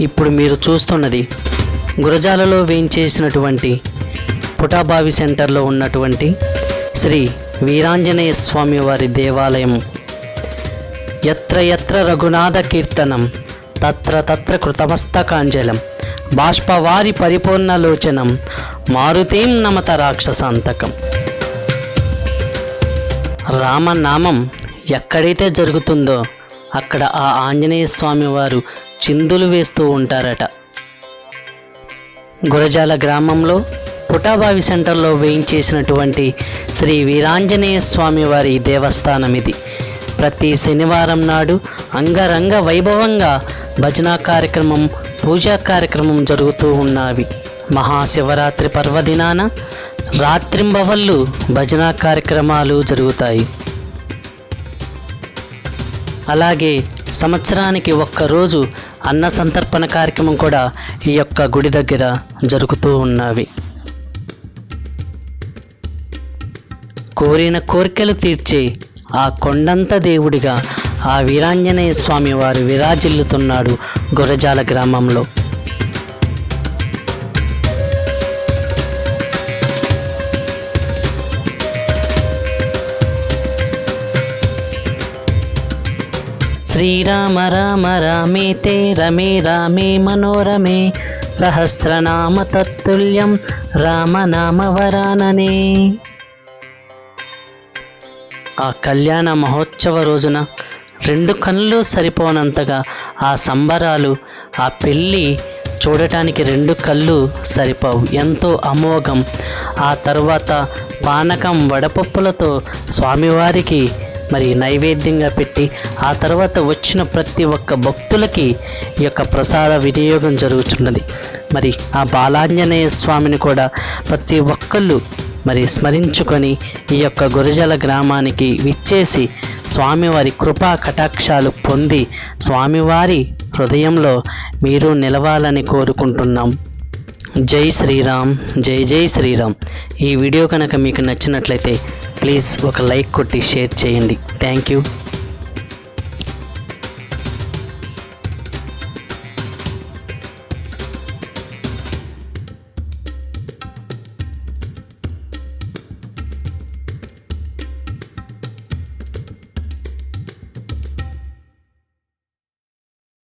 ఇప్పుడు మీరు చూస్తున్నది గురజాలలో వేయించేసినటువంటి పుటాబావి సెంటర్లో ఉన్నటువంటి శ్రీ వీరాంజనేయ స్వామి వారి దేవాలయం. ఎత్ర ఎత్ర రఘునాథ కీర్తనం తత్ర తత్ర కృతమస్తకాంజలం బాష్పవారి పరిపూర్ణలోచనం మారుతీం నమత రాక్షసాంతకం. రామనామం ఎక్కడైతే జరుగుతుందో అక్కడ ఆ ఆంజనేయ స్వామి వారు చిందులు వేస్తూ ఉంటారట. గురజాల గ్రామంలో పుటాబావి సెంటర్లో వేయించేసినటువంటి శ్రీ వీరాంజనేయ స్వామి వారి దేవస్థానం ఇది. ప్రతి శనివారం నాడు అంగరంగ వైభవంగా భజనా కార్యక్రమం పూజా కార్యక్రమం జరుగుతూ ఉన్నవి. మహాశివరాత్రి పర్వదినాన రాత్రింబవళ్ళు భజనా కార్యక్రమాలు జరుగుతాయి. అలాగే సంవత్సరానికి ఒక్కరోజు అన్న సంతర్పణ కార్యక్రమం కూడా ఈ యొక్క గుడి దగ్గర జరుగుతూ ఉన్నవి. కోరిన కోరికలు తీర్చే ఆ కొండంత దేవుడిగా ఆ వీరాంజనేయ స్వామి వారు విరాజిల్లుతున్నాడు గురజాల గ్రామంలో. శ్రీరామ రామ రామేతే రమే రామే మనోరమే సహస్రనామ తత్తుల్యం రామనామ వరాననే ఆ కళ్యాణ మహోత్సవ రోజున రెండు కళ్ళు సరిపోనంతగా ఆ సంబరాలు ఆ పెళ్ళి చూడటానికి రెండు కళ్ళు సరిపోవు. ఎంతో అమోఘం. ఆ తర్వాత పానకం వడపప్పులతో స్వామివారికి మరి నైవేద్యంగా పెట్టి ఆ తర్వాత వచ్చిన ప్రతి ఒక్క భక్తులకి ఈ యొక్క ప్రసాద వినియోగం జరుగుతున్నది. మరి ఆ బాలాంజనేయ స్వామిని కూడా ప్రతి ఒక్కళ్ళు మరి స్మరించుకొని ఈ యొక్క గురజల గ్రామానికి విచ్చేసి స్వామివారి కృపా కటాక్షాలు పొంది స్వామివారి హృదయంలో మీరు నిలవాలని కోరుకుంటున్నాం. జై శ్రీరామ్ జై జై శ్రీరామ్. ఈ వీడియో కనుక మీకు నచ్చినట్లయితే ప్లీజ్ ఒక లైక్ కొట్టి షేర్ చేయండి. Thank you